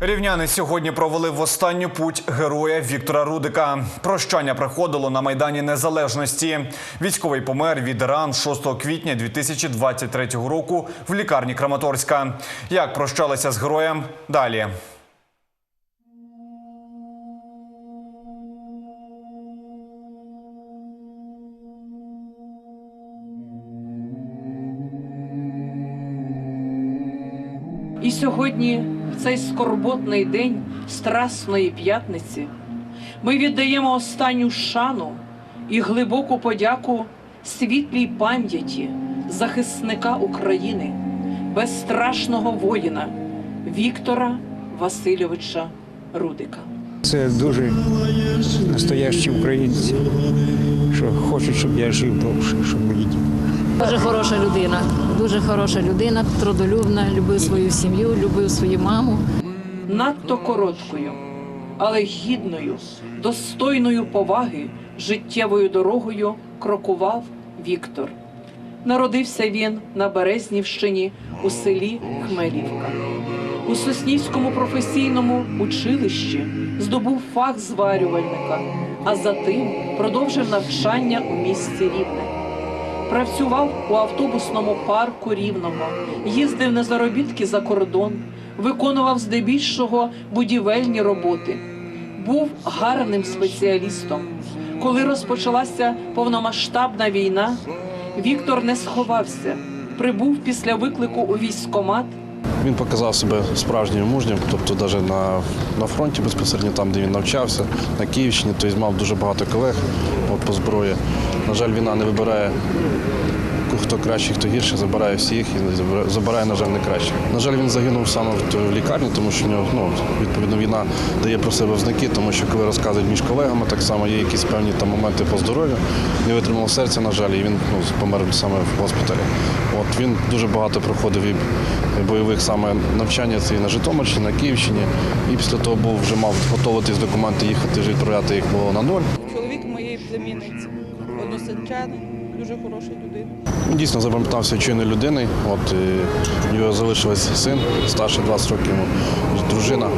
Рівняни сьогодні провели в останню путь героя Віктора Рудика. Прощання приходило на майдані Незалежності. Військовий помер від ран 6 квітня 2023 року в лікарні Краматорська. Як прощалися з героєм? Далі. І сьогодні, в цей скорботний день Страсної п'ятниці, ми віддаємо останню шану і глибоку подяку світлій пам'яті захисника України, безстрашного воїна Віктора Васильовича Рудика. Це дуже настоящі українці, що хочуть, щоб я жив довше, щоб мої діти. Дуже хороша людина, дуже хороша людина, трудолюбна, любив свою сім'ю, любив свою маму. надто короткою, але гідною, достойною поваги життєвою дорогою крокував Віктор. Народився він на Березнівщині у селі Хмелівка. У Соснівському професійному училищі здобув фах зварювальника, а затим продовжив навчання у місті Рівне. Працював у автобусному парку Рівного, їздив на заробітки за кордон, виконував здебільшого будівельні роботи. Був гарним спеціалістом. Коли розпочалася повномасштабна війна, Віктор не сховався, прибув після виклику у військкомат Він показав себе справжнім мужнім, тобто навіть на, на фронті безпосередньо там, де він навчався, на Київщині, тобто мав дуже багато колег от, по зброї. На жаль, війна не вибирає хто краще, хто гірше, забирає всіх і забирає- на жаль, не краще. На жаль, він загинув саме в, лікарні, тому що в нього, ну, відповідно, війна дає про себе взнаки, тому що коли розказують між колегами, так само є якісь певні там моменти по здоров'ю. Не витримав серця, на жаль, і він ну, помер саме в госпіталі. От він дуже багато проходив і бойових саме навчання це і на Житомирщині, на Київщині. І після того був вже мав готуватись документи, їхати вже відправляти їх було на ноль. Чоловік моєї племінниці, односельчанин, дуже хороша людина. Дійсно запам'ятався чинною людиною. От і в нього залишилась син, старший 20 років, дружина.